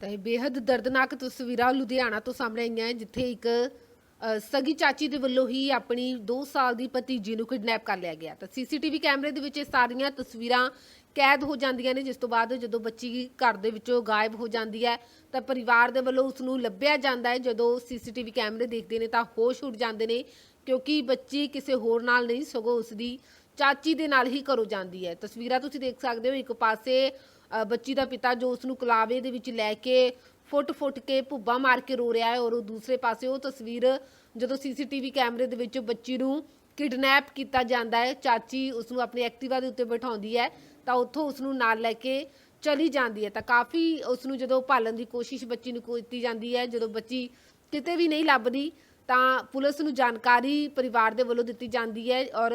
ਤਾਂ ਇਹ ਬੇहद ਦਰਦਨਾਕ ਤਸਵੀਰਾਂ ਲੁਧਿਆਣਾ ਤੋਂ ਸਾਹਮਣੇ ਆਈਆਂ ਜਿੱਥੇ ਇੱਕ ਅ, ਸਗੀ ਚਾਚੀ ਦੇ ਵੱਲੋਂ ਹੀ ਆਪਣੀ 2 ਸਾਲ ਦੀ ਭਤੀਜੀ ਨੂੰ ਕਿਡਨੈਪ ਕਰ ਲਿਆ ਗਿਆ। ਤਾਂ ਸੀਸੀਟੀਵੀ ਕੈਮਰੇ ਦੇ ਵਿੱਚ ਇਹ ਸਾਰੀਆਂ ਤਸਵੀਰਾਂ ਕੈਦ ਹੋ ਜਾਂਦੀਆਂ ਨੇ ਜਿਸ ਤੋਂ ਬਾਅਦ ਜਦੋਂ ਬੱਚੀ ਘਰ ਦੇ ਵਿੱਚੋਂ ਗਾਇਬ ਹੋ ਜਾਂਦੀ ਹੈ ਤਾਂ ਪਰਿਵਾਰ ਦੇ ਵੱਲੋਂ ਉਸ ਨੂੰ ਲੱਭਿਆ ਜਾਂਦਾ ਹੈ। ਜਦੋਂ ਸੀਸੀਟੀਵੀ ਕੈਮਰੇ ਦੇਖਦੇ ਨੇ ਤਾਂ ਹੋਸ਼ ਉੱਡ ਜਾਂਦੇ ਨੇ ਕਿਉਂਕਿ ਬੱਚੀ ਕਿਸੇ ਹੋਰ ਨਾਲ ਨਹੀਂ ਸਗੋਂ ਉਸ ਦੀ ਚਾਚੀ ਦੇ ਨਾਲ ਹੀ ਘਰੋਂ ਜਾਂਦੀ ਹੈ। ਤਸਵੀਰਾਂ ਤੁਸੀਂ ਦੇਖ ਸਕਦੇ ਹੋ ਇੱਕ ਪਾਸੇ ਅ, ਬੱਚੀ ਦਾ ਪਿਤਾ ਜੋ ਉਸ ਨੂੰ ਕਲਾਵੇ ਦੇ ਵਿੱਚ ਲੈ ਕੇ ਫੁੱਟ-ਫੁੱਟ ਕੇ ਭੁੱਬਾ ਮਾਰ ਕੇ ਰੋ ਰਿਹਾ ਹੈ ਔਰ ਉਹ ਦੂਸਰੇ ਪਾਸੇ ਉਹ ਤਸਵੀਰ ਜਦੋਂ ਸੀਸੀਟੀਵੀ ਕੈਮਰੇ ਦੇ ਵਿੱਚ ਬੱਚੀ ਨੂੰ ਕਿਡਨੈਪ ਕੀਤਾ ਜਾਂਦਾ ਹੈ ਚਾਚੀ ਉਸ ਨੂੰ ਆਪਣੀ ਐਕਟਿਵਾ ਦੇ ਉੱਤੇ ਬਿਠਾਉਂਦੀ ਹੈ ਤਾਂ ਉੱਥੋਂ ਉਸ ਨੂੰ ਨਾਲ ਲੈ ਕੇ ਚਲੀ ਜਾਂਦੀ ਹੈ। ਤਾਂ ਕਾਫੀ ਉਸ ਨੂੰ ਜਦੋਂ ਭਾਲਣ ਦੀ ਕੋਸ਼ਿਸ਼ ਬੱਚੀ ਨੂੰ ਕੀਤੀ ਜਾਂਦੀ ਹੈ ਜਦੋਂ ਬੱਚੀ ਕਿਤੇ ਵੀ ਨਹੀਂ ਲੱਭਦੀ ਤਾਂ ਪੁਲਿਸ ਨੂੰ ਜਾਣਕਾਰੀ ਪਰਿਵਾਰ ਦੇ ਵੱਲੋਂ ਦਿੱਤੀ ਜਾਂਦੀ ਹੈ ਔਰ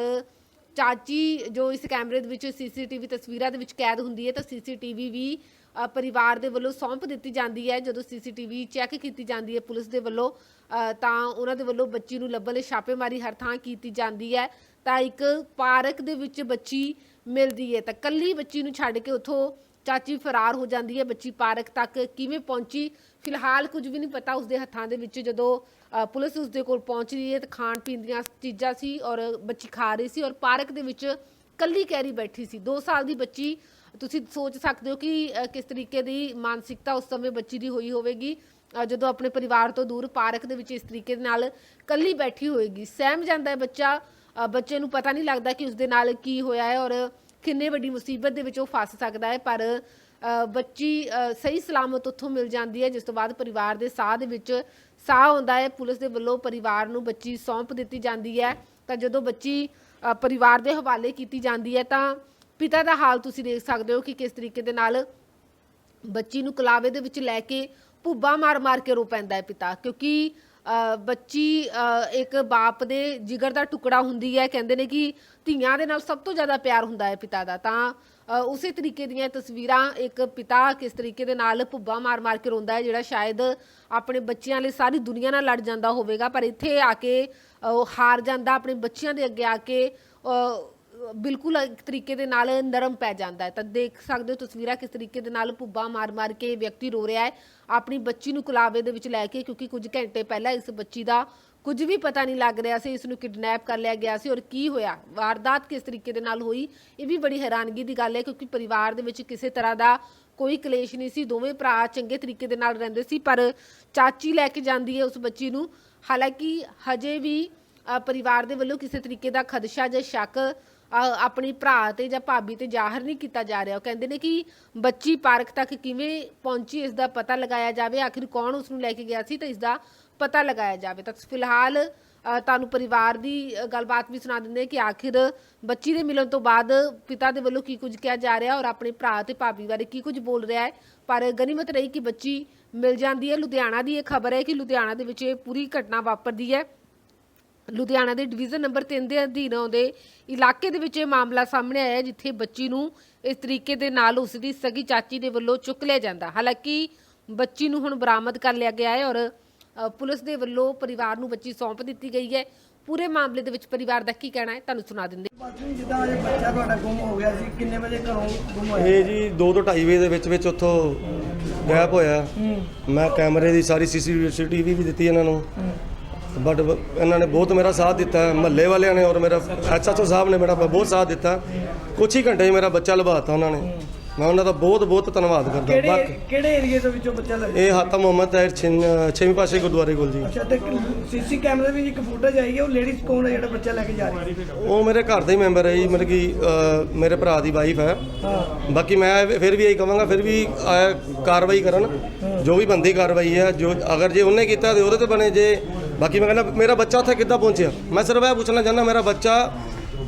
ਚਾਚੀ ਜੋ ਇਸ ਕੈਮਰੇ ਦੇ ਵਿੱਚ ਸੀਸੀਟੀਵੀ ਤਸਵੀਰਾਂ ਦੇ ਵਿੱਚ ਕੈਦ ਹੁੰਦੀ ਹੈ ਤਾਂ ਸੀਸੀਟੀਵੀ ਵੀ ਅ, ਪਰਿਵਾਰ ਦੇ ਵੱਲੋਂ ਸੌਂਪ ਦਿੱਤੀ ਜਾਂਦੀ ਹੈ। ਜਦੋਂ ਸੀਸੀਟੀਵੀ ਚੈੱਕ ਕੀਤੀ ਜਾਂਦੀ ਹੈ ਪੁਲਿਸ ਦੇ ਵੱਲੋਂ ਅ, ਤਾਂ ਉਹਨਾਂ ਦੇ ਵੱਲੋਂ ਬੱਚੀ ਨੂੰ ਲੱਭਣ ਲਈ ਛਾਪੇਮਾਰੀ ਹਰ ਥਾਂ ਕੀਤੀ ਜਾਂਦੀ ਹੈ। ਤਾਂ ਇੱਕ ਪਾਰਕ ਦੇ ਵਿੱਚ ਬੱਚੀ ਮਿਲਦੀ ਹੈ। ਤਾਂ ਕੱਲੀ ਬੱਚੀ ਨੂੰ ਛੱਡ ਕੇ ਉੱਥੋਂ ਚਾਚੀ ਫਰਾਰ ਹੋ ਜਾਂਦੀ ਹੈ। ਬੱਚੀ ਪਾਰਕ ਤੱਕ ਕਿਵੇਂ ਪਹੁੰਚੀ? ਫਿਲਹਾਲ ਕੁਝ ਵੀ ਨਹੀਂ ਪਤਾ ਉਸਦੇ ਹੱਥਾਂ ਦੇ ਵਿੱਚ। ਜਦੋਂ ਅ, ਪੁਲਿਸ ਉਸਦੇ ਕੋਲ ਪਹੁੰਚ ਰਹੀ ਹੈ ਤਾਂ ਖਾਣ ਪੀਣ ਦੀਆਂ ਚੀਜ਼ਾਂ ਸੀ ਔਰ ਬੱਚੀ ਖਾ ਰਹੀ ਸੀ ਔਰ ਪਾਰਕ ਦੇ ਵਿੱਚ ਕੱਲੀ ਕੈਰੀ ਬੈਠੀ ਸੀ। 2 ਸਾਲ ਦੀ ਬੱਚੀ ਤੁਸੀਂ ਸੋਚ ਸਕਦੇ ਹੋ ਕਿ ਕਿਸ ਤਰੀਕੇ ਦੀ ਮਾਨਸਿਕਤਾ ਉਸ ਸਮੇਂ ਬੱਚੀ ਦੀ ਹੋਈ ਹੋਵੇਗੀ। ਜਦੋਂ ਆਪਣੇ ਪਰਿਵਾਰ ਤੋਂ ਦੂਰ ਪਾਰਕ ਦੇ ਵਿੱਚ ਇਸ ਤਰੀਕੇ ਦੇ ਨਾਲ ਕੱਲੀ ਬੈਠੀ ਹੋਏਗੀ। ਸਹਿਮ ਜਾਂਦਾ ਹੈ ਬੱਚਾ। ਬੱਚੇ ਨੂੰ ਪਤਾ ਨਹੀਂ ਲੱਗਦਾ ਕਿ ਉਸਦੇ ਨਾਲ ਕੀ ਹੋਇਆ ਹੈ ਔਰ ਕਿੰਨੇ ਵੱਡੀ ਮੁਸੀਬਤ ਦੇ ਵਿੱਚ ਉਹ ਫਸ ਸਕਦਾ ਹੈ ਪਰ ਬੱਚੀ ਸਹੀ ਸਲਾਮਤ ਉੱਥੋਂ ਮਿਲ ਜਾਂਦੀ ਹੈ, ਜਿਸ ਤੋਂ ਬਾਅਦ ਪਰਿਵਾਰ ਦੇ ਸਾਹ ਦੇ ਵਿੱਚ ਸਾਹ ਆਉਂਦਾ ਹੈ। ਪੁਲਿਸ ਦੇ ਵੱਲੋਂ ਪਰਿਵਾਰ ਨੂੰ ਬੱਚੀ ਸੌਂਪ ਦਿੱਤੀ ਜਾਂਦੀ ਹੈ। ਤਾਂ ਜਦੋਂ ਬੱਚੀ ਪਰਿਵਾਰ ਦੇ ਹਵਾਲੇ ਕੀਤੀ ਜਾਂਦੀ ਹੈ, ਤਾਂ ਪਿਤਾ ਦਾ ਹਾਲ ਤੁਸੀਂ ਦੇਖ ਸਕਦੇ ਹੋ ਕਿ ਕਿਸ ਤਰੀਕੇ ਦੇ ਨਾਲ ਬੱਚੀ ਨੂੰ ਕਲਾਵੇ ਦੇ ਵਿੱਚ ਲੈ ਕੇ ਭੁੱਬਾ ਮਾਰ-ਮਾਰ ਕੇ ਰੋ ਪੈਂਦਾ ਹੈ ਪਿਤਾ। ਕਿਉਂਕਿ ਬੱਚੀ ਇੱਕ ਬਾਪ ਦੇ ਜਿਗਰ ਦਾ ਟੁਕੜਾ ਹੁੰਦੀ ਹੈ। ਕਹਿੰਦੇ ਨੇ ਕਿ ਧੀਆਂ ਦੇ ਨਾਲ ਸਭ ਤੋਂ ਜ਼ਿਆਦਾ ਪਿਆਰ ਹੁੰਦਾ ਹੈ ਪਿਤਾ ਦਾ। ਤਾਂ ਉਸੇ ਤਰੀਕੇ ਦੀਆਂ ਤਸਵੀਰਾਂ ਇੱਕ ਪਿਤਾ ਕਿਸ ਤਰੀਕੇ ਦੇ ਨਾਲ ਭੁੱਬਾ ਮਾਰ-ਮਾਰ ਕੇ ਰੋਂਦਾ ਹੈ, ਜਿਹੜਾ ਸ਼ਾਇਦ ਆਪਣੇ ਬੱਚਿਆਂ ਲਈ ਸਾਰੀ ਦੁਨੀਆ ਨਾਲ ਲੜ ਜਾਂਦਾ ਹੋਵੇਗਾ, ਪਰ ਇੱਥੇ ਆ ਕੇ ਉਹ ਹਾਰ ਜਾਂਦਾ, ਆਪਣੇ ਬੱਚਿਆਂ ਦੇ ਅੱਗੇ ਆ ਕੇ ਬਿਲਕੁਲ ਇੱਕ ਤਰੀਕੇ ਦੇ ਨਾਲ ਨਰਮ ਪੈ ਜਾਂਦਾ ਹੈ। ਤਾਂ ਦੇਖ ਸਕਦੇ ਹੋ ਤਸਵੀਰਾਂ ਕਿਸ ਤਰੀਕੇ ਦੇ ਨਾਲ ਭੁੱਬਾ ਮਾਰ-ਮਾਰ ਕੇ ਵਿਅਕਤੀ ਰੋ ਰਿਹਾ ਹੈ, ਆਪਣੀ ਬੱਚੀ ਨੂੰ ਕੁਲਾਵੇ ਦੇ ਵਿੱਚ ਲੈ ਕੇ, ਕਿਉਂਕਿ ਕੁਝ ਘੰਟੇ ਪਹਿਲਾਂ ਇਸ ਬੱਚੀ ਦਾ ਕੁਝ ਵੀ ਪਤਾ ਨਹੀਂ ਲੱਗ ਰਿਹਾ ਸੀ ਇਸ ਨੂੰ ਕਿਡਨੈਪ ਕਰ ਲਿਆ ਗਿਆ ਸੀ ਔਰ ਕੀ ਹੋਇਆ? ਵਾਰਦਾਤ ਕਿਸ ਤਰੀਕੇ ਦੇ ਨਾਲ ਹੋਈ? ਇਹ ਵੀ ਬੜੀ ਹੈਰਾਨਗੀ ਦੀ ਗੱਲ ਹੈ ਕਿਉਂਕਿ ਪਰਿਵਾਰ ਦੇ ਵਿੱਚ ਕਿਸੇ ਤਰ੍ਹਾਂ ਦਾ ਕੋਈ ਕਲੇਸ਼ ਨਹੀਂ ਸੀ ਦੋਵੇਂ ਭਰਾ ਚੰਗੇ ਤਰੀਕੇ ਦੇ ਨਾਲ ਰਹਿੰਦੇ ਸੀ ਪਰ ਚਾਚੀ ਲੈ ਕੇ ਜਾਂਦੀ ਹੈ ਉਸ ਬੱਚੀ ਨੂੰ। ਹਾਲਾਂਕਿ ਹਜੇ ਵੀ ਪਰਿਵਾਰ ਦੇ ਵੱਲੋਂ ਕਿਸੇ ਤਰੀਕੇ ਦਾ ਖਦਸ਼ਾ ਜਾਂ ਸ਼ੱਕ ਅ, ਆਪਣੀ ਭਰਾ ਤੇ ਜਾਂ ਭਾਬੀ ਤੇ ਜ਼ਾਹਰ ਨਹੀਂ ਕੀਤਾ ਜਾ ਰਿਹਾ। ਉਹ ਕਹਿੰਦੇ ਨੇ ਕਿ ਬੱਚੀ ਪਾਰਕ ਤੱਕ ਕਿਵੇਂ ਪਹੁੰਚੀ ਇਸ ਦਾ ਪਤਾ ਲਗਾਇਆ ਜਾਵੇ ਆਖਿਰ ਕੌਣ ਉਸ ਨੂੰ ਲੈ ਕੇ ਗਿਆ ਸੀ ਤਾਂ ਇਸ ਦਾ ਪਤਾ ਲਗਾਇਆ ਜਾਵੇ। ਤਾਂ ਫਿਲਹਾਲ ਤੁਹਾਨੂੰ ਪਰਿਵਾਰ ਦੀ ਗੱਲਬਾਤ ਵੀ ਸੁਣਾ ਦਿੰਦੇ ਕਿ ਆਖਿਰ ਬੱਚੀ ਦੇ ਮਿਲਣ ਤੋਂ ਬਾਅਦ ਪਿਤਾ ਦੇ ਵੱਲੋਂ ਕੀ ਕੁਝ ਕਿਹਾ ਜਾ ਰਿਹਾ ਔਰ ਆਪਣੇ ਭਰਾ ਤੇ ਭਾਬੀ ਬਾਰੇ ਕੀ ਕੁਝ ਬੋਲ ਰਿਹਾ ਹੈ। ਪਰ ਗਨੀਮਤ ਰਹੀ ਕਿ ਬੱਚੀ ਮਿਲ ਜਾਂਦੀ ਹੈ। ਲੁਧਿਆਣਾ ਦੀ ਇਹ ਖਬਰ ਹੈ ਕਿ ਲੁਧਿਆਣਾ ਦੇ ਵਿੱਚ ਇਹ ਪੂਰੀ ਘਟਨਾ ਵਾਪਰਦੀ ਹੈ। ਲੁਧਿਆਣਾ ਦੇ ਡਿਵੀਜ਼ਨ ਨੰਬਰ 3 ਦੇ ਅਧੀਨ ਆਉਂਦੇ ਇਲਾਕੇ ਦੇ ਵਿੱਚ ਇਹ ਮਾਮਲਾ ਸਾਹਮਣੇ ਆਇਆ ਜਿੱਥੇ ਬੱਚੀ ਨੂੰ ਇਸ ਤਰੀਕੇ ਦੇ ਨਾਲ ਉਸ ਦੀ ਸਗੀ ਚਾਚੀ ਦੇ ਵੱਲੋਂ ਚੁੱਕ ਲਿਆ ਜਾਂਦਾ। ਹਾਲਾਂਕਿ ਬੱਚੀ ਨੂੰ ਹੁਣ ਬਰਾਮਦ ਕਰ ਲਿਆ ਗਿਆ ਹੈ ਔਰ ਪੁਲਿਸ ਦੇ ਵੱਲੋਂ ਪਰਿਵਾਰ ਨੂੰ ਬੱਚੀ ਸੌਂਪ ਦਿੱਤੀ ਗਈ ਹੈ। ਪੂਰੇ ਮਾਮਲੇ ਦੇ ਵਿੱਚ ਪਰਿਵਾਰ ਦਾ ਕੀ ਕਹਿਣਾ ਹੈ ਤੁਹਾਨੂੰ ਸੁਣਾ ਦਿੰਦੇ ਬਾਕੀ ਜਿੱਦਾਂ ਇਹ ਬੱਚਾ ਤੁਹਾਡਾ ਗੁੰਮ ਹੋ ਗਿਆ ਸੀ ਕਿੰਨੇ ਵਜੇ ਘਰੋਂ ਗੁੰਮ ਹੋਇਆ ਇਹ ਜੀ 2 ਤੋਂ 2:30 ਵਜੇ ਦੇ ਵਿੱਚ ਵਿੱਚ ਉੱਥੋਂ ਗਾਇਬ ਹੋਇਆ। ਮੈਂ ਕੈਮਰੇ ਦੀ ਸਾਰੀ ਸੀਸੀਟੀਵੀ ਵੀ ਦਿੱਤੀ ਇਹਨਾਂ ਨੂੰ। ਬਟ ਇਹਨਾਂ ਨੇ ਬਹੁਤ ਮੇਰਾ ਸਾਥ ਦਿੱਤਾ ਮਹੱਲੇ ਵਾਲਿਆਂ ਨੇ ਔਰ ਮੇਰਾ ਐਸਐਚਓ ਸਾਹਿਬ ਨੇ ਮੇਰਾ ਬਹੁਤ ਸਾਥ ਦਿੱਤਾ। ਕੁਛ ਹੀ ਘੰਟੇ 'ਚ ਮੇਰਾ ਬੱਚਾ ਲਭਾਤਾ ਉਹਨਾਂ ਨੇ। ਮੈਂ ਉਹਨਾਂ ਦਾ ਬਹੁਤ ਬਹੁਤ ਧੰਨਵਾਦ ਕਰਦਾ ਕਿਹੜੇ ਬਾਕੀ। ਕਿਹੜੇ ਏਰੀਏ ਦੇ ਵਿੱਚੋਂ ਬੱਚਾ ਲੱਗਿਆ ਇਹ ਹਾਤਾ ਮੁਹੰਮਦ ਤਾਹਿਰ ਛਿੰਨ- ਛੇਵੀਂ ਪਾਸੇ ਗੁਰਦੁਆਰੇ ਕੋਲ ਜੀ। ਅੱਛਾ ਤੇ ਸੀਸੀ ਕੈਮਰੇ ਵਿੱਚ ਇੱਕ ਫੁਟੇਜ ਆਈ ਹੈ ਉਹ ਲੇਡੀਜ਼ ਕੌਣ ਹੈ ਜਿਹੜਾ ਬੱਚਾ ਲੈ ਕੇ ਜਾ ਰਹੀ? ਹੈ ਉਹ ਮੇਰੇ ਘਰ ਦਾ ਹੀ ਮੈਂਬਰ ਹੈ ਜੀ ਮਤਲਬ ਕਿ ਮੇਰੇ ਭਰਾ ਦੀ ਵਾਈਫ ਹੈ। ਹਾਂ। ਬਾਕੀ ਮੈਂ ਫਿਰ ਵੀ ਇਹੀ ਕਹਾਂਗਾ ਫਿਰ ਵੀ ਅਹ, ਕਾਰਵਾਈ ਕਰਨ। ਜੋ ਵੀ ਬੰਦੀ ਕਾਰਵਾਈ ਹੈ ਜੋ ਅਗਰ ਜੇ ਉਹਨੇ ਕੀਤਾ ਤੇ ਉਹਦੇ ਤੇ ਬਣੇ ਜੇ। ਬਾਕੀ ਮੈਂ ਕਹਿੰਦਾ ਮੇਰਾ ਬੱਚਾ ਉੱਥੇ ਕਿੱਦਾਂ ਪਹੁੰਚਿਆ? ਮੈਂ ਸਿਰਫ ਇਹ ਪੁੱਛਣਾ ਚਾਹੁੰਦਾ ਮੇਰਾ ਬੱਚਾ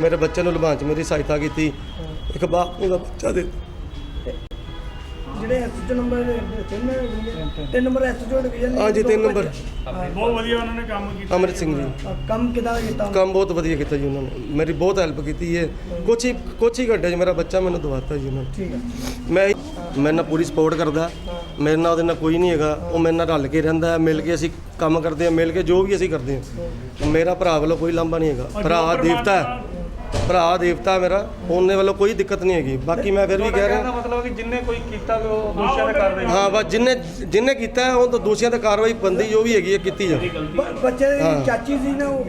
ਮੇਰੇ ਬੱਚੇ ਨੂੰ ਲਭਾਉਣ 'ਚ ਮੇਰੀ ਸਹਾਇਤਾ ਕੀਤੀ। ਇੱਕ ਬਾਪ ਦਾ ਬੱਚਾ ਦੇ ਜਿਹੜੇ ਐਸਐਚਓ ਨੰਬਰ ਤਿੰਨ ਤਿੰਨ ਨੰਬਰ ਐਸਐਚਓ ਡਿਵੀਜ਼ਨ ਹਾਂਜੀ, ਤਿੰਨ ਨੰਬਰ। ਬਹੁਤ ਵਧੀਆ ਉਹਨਾਂ ਨੇ ਕੰਮ ਕੀਤਾ। ਅਮਰਿਤ ਸਿੰਘ ਜੀ। ਕੰਮ ਕਿਦਾਂ ਕੀਤਾ? ਉਹਨਾਂ ਕੰਮ ਬਹੁਤ ਵਧੀਆ ਕੀਤਾ ਜੀ ਉਹਨਾਂ ਨੇ। ਮੇਰੀ ਬਹੁਤ ਹੈਲਪ ਕੀਤੀ ਹੈ। ਕੁਛ ਹੀ ਕੁਛ ਹੀ ਘੰਟੇ 'ਚ ਮੇਰਾ ਬੱਚਾ ਮੈਨੂੰ ਦਵਾਤਾ ਜੀ ਉਹਨਾਂ ਨੇ। ਠੀਕ ਹੈ ਮੈਂ ਮੇਰੇ ਨਾਲ ਪੂਰੀ ਸਪੋਰਟ ਕਰਦਾ। ਮੇਰੇ ਨਾਲ ਉਹਦੇ ਨਾਲ ਕੋਈ ਨਹੀਂ ਹੈਗਾ। ਉਹ ਮੇਰੇ ਨਾਲ ਰਲ ਕੇ ਰਹਿੰਦਾ ਹੈ। ਮਿਲ ਕੇ ਅਸੀਂ ਕੰਮ ਕਰਦੇ ਹਾਂ। ਮਿਲ ਕੇ ਜੋ ਵੀ ਅਸੀਂ ਕਰਦੇ ਹਾਂ। ਮੇਰਾ ਭਰਾ ਵੱਲੋਂ ਕੋਈ ਲਾਂਭਾ ਨਹੀਂ ਹੈਗਾ। ਭਰਾ ਦੇਵਤਾ ਹੈ। ਭਰਾ ਦੇਵਤਾ ਮੇਰਾ ਉਹਨੇ ਵੱਲੋਂ ਕੋਈ ਦਿੱਕਤ ਨਹੀਂ ਹੈਗੀ। ਬਾਕੀ ਮੈਂ ਫਿਰ ਵੀ ਕਹਿ ਰਿਹਾ ਮਤਲਬ ਕਿ ਜਿੰਨੇ ਕੋਈ ਕੀਤਾ ਉਹ ਦੋਸ਼ਾਂ ਦੇ ਕਾਰਵਾਈ ਹਾਂ ਬਸ ਜਿੰਨੇ ਜਿੰਨੇ ਕੀਤਾ ਹੈ, ਉਹ ਤਾਂ ਦੋਸ਼ੀਆਂ ਤੇ ਕਾਰਵਾਈ ਬੰਦੀ ਜੋ ਵੀ ਹੈਗੀ ਹੈ ਕੀਤੀ ਜਾਵੇ ਬ- ਬੱਚੇ ਦੀ। ਚਾਚੀ ਸੀ ਨਾ ਉਹ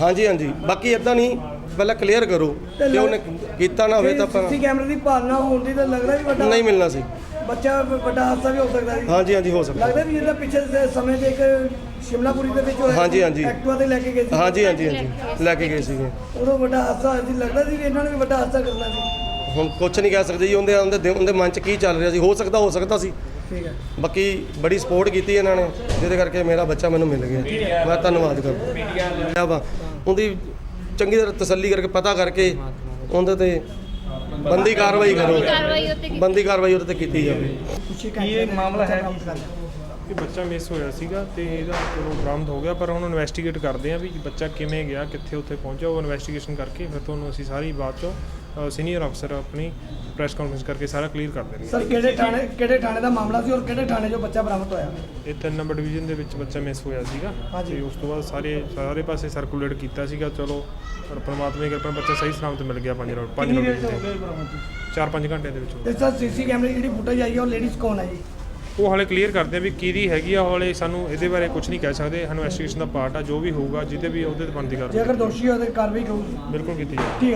ਹਾਂਜੀ ਹਾਂਜੀ। ਬਾਕੀ ਇਦਾਂ ਨਹੀਂ। ਪਹਿਲਾਂ ਕਲੀਅਰ ਕਰੋ ਕਿ ਉਹਨੇ ਕੀਤਾ ਨਾ ਹੋਵੇ ਤਾਂ ਆਪਾਂ ਸੀਸੀ ਕੈਮਰੇ ਦੀ ਭਾਲਣਾ ਹੋਣ ਦੀ ਤਾਂ ਲੱਗਦਾ ਵੀ ਵੱਡਾ ਨਹੀਂ ਮਿਲਣਾ ਸੀ। ਬੱਚਾ ਵੱਡਾ ਹਾਦਸਾ ਵੀ ਹੋ ਸਕਦਾ ਸੀ। ਹਾਂਜੀ ਹਾਂਜੀ ਹੋ ਸਕਦਾ। ਲੱਗਦਾ ਵੀ ਇਹਦਾ ਪਿੱਛੇ ਦੇ ਸਮੇਂ ਤੇ ਇੱਕ ਸ਼ਿਮਲਾਪੁਰੀ ਦੇ ਵਿੱਚ ਹੋਇਆ ਹਾਂਜੀ, ਹਾਂਜੀ। ਐਕਟਿਵਾ ਤੇ ਲੈ ਕੇ ਗਏ ਸੀ। ਹਾਂਜੀ ਹਾਂਜੀ ਹਾਂਜੀ। ਲੈ ਕੇ ਗਏ ਸੀਗੇ। ਉਦੋਂ ਵੱਡਾ ਹਾਦਸਾ ਹੋਇਆ ਸੀ ਲੱਗਦਾ ਸੀ ਵੀ ਇਹਨਾਂ ਨੇ ਵੀ ਵੱਡਾ ਹਾਦਸਾ ਕਰਨਾ ਸੀ। ਹੁਣ ਕੁਝ ਨਹੀਂ ਕਹਿ ਸਕਦੇ ਜੀ ਉਹਦੇ ਉਹਦੇ ਉਹਦੇ ਮਨ 'ਚ ਕੀ ਚੱਲ ਰਿਹਾ ਸੀ? ਹੋ ਸਕਦਾ ਹੋ ਸਕਦਾ ਸੀ। ਠੀਕ ਹੈ। ਬਾਕੀ ਬੜੀ ਸਪੋਰਟ ਕੀਤੀ ਇਹਨਾਂ ਨੇ ਜਿਹਦੇ ਕਰਕੇ ਮੇਰਾ ਬੱਚਾ ਮੈਨੂੰ ਮਿਲ ਗਿਆ। ਮੈਂ ਧੰਨਵਾਦ ਕਰਦਾ। ਵਾ ਉਹਦੀ ਚੰਗੀ ਤਰ੍ਹਾਂ ਤਸੱਲੀ ਕਰਕੇ ਪਤਾ ਕਰਕੇ ਉਹਦੇ ਤੇ ਬੰਦੀ ਕਾਰਵਾਈ ਕਰੋ। ਬੰਦੀ ਕਾਰਵਾਈ ਉਹਦੇ ਤੇ ਕੀਤੀ ਜਾਵੇ। ਕੀ ਇਹ ਮਾਮਲਾ ਹੈ? ਇਹ ਬੱਚਾ ਮਿਸ ਹੋਇਆ ਸੀਗਾ ਤੇ ਇਹਦਾ ਚਲੋ ਬਰਾਮਦ ਹੋ ਗਿਆ ਪਰ ਹੁਣ ਇਨਵੈਸਟੀਗੇਟ ਕਰਦੇ ਆ ਵੀ ਬੱਚਾ ਕਿਵੇਂ ਗਿਆ ਕਿੱਥੇ ਉੱਥੇ ਪਹੁੰਚਿਆ ਉਹ ਇਨਵੈਸਟੀਗੇਸ਼ਨ ਕਰਕੇ ਫਿਰ ਤੁਹਾਨੂੰ ਅਸੀਂ ਸਾਰੀ ਬਾਤ ਚੋਂ ਸੀਨੀਅਰ ਅਫਸਰ ਆਪਣੀ ਪ੍ਰੈਸ ਕਾਨਫਰੰਸ ਕਰਕੇ ਸਾਰਾ ਕਲੀਅਰ ਕਰ ਦੇਣਗੇ। ਸਰ ਕਿਹੜੇ ਥਾਣੇ ਕਿਹੜੇ ਥਾਣੇ ਦਾ ਮਾਮਲਾ ਸੀ ਔਰ ਕਿਹੜੇ ਥਾਣੇ 'ਚੋਂ ਬੱਚਾ ਬਰਾਮਦ ਹੋਇਆ? ਇਹ ਤਿੰਨ ਨੰਬਰ ਡਿਵੀਜ਼ਨ ਦੇ ਵਿੱਚ ਬੱਚਾ ਮਿਸ ਹੋਇਆ ਸੀਗਾ। ਤੇ ਉਸ ਤੋਂ ਬਾਅਦ ਸਾਰੇ ਸਾਰੇ ਪਾਸੇ ਸਰਕੂਲੇਟ ਕੀਤਾ ਸੀਗਾ ਚਲੋ ਪਰ ਪਰਮਾਤਮਾ ਦੀ ਕਿਰਪਾ ਨਾਲ ਬੱਚਾ ਸਹੀ ਸਲਾਮਤ ਮਿਲ ਗਿਆ 5 ਰੋਡ 5 ਰੋਡ ਤੇ 4-5 ਘੰਟੇ ਦੇ ਵਿੱਚ ਹੋ ਗਿਆ। ਤੇ ਸਰ ਸੀਸੀ ਕੈਮਰੇ ਦੀ ਜਿਹੜੀ ਫੁਟੇਜ ਆਈ ਹੈ ਉਹ ਲੇਡੀਜ਼ ਕੌਣ ਹੈ ਜੀ? ਉਹ ਹਾਲੇ ਕਲੀਅਰ ਕਰਦੇ ਆ ਵੀ ਕਿਹਦੀ ਹੈਗੀ ਆ ਹਾਲੇ ਸਾਨੂੰ ਇਹਦੇ ਬਾਰੇ ਕੁਝ ਨਹੀਂ ਕਹਿ ਸਕਦੇ। ਇਨਵੈਸਟੀਗੇਸ਼ਨ ਦਾ ਪਾਰਟ ਆ ਜੋ ਵੀ ਹੋਊਗਾ ਜਿਹਦੇ ਵੀ ਉਹਦੇ ਤੇ ਬਣਦੀ ਜੇ ਕਾਰਵਾਈ ਅਗਰ ਦੋਸ਼ੀ ਹੋਵੇ ਤਾਂ ਕਾਰਵਾਈ ਕਰੂਗੀ ਬਿਲਕੁਲ ਕੀਤੀ ਜਾਵੇ ਠੀਕ ਹੈ।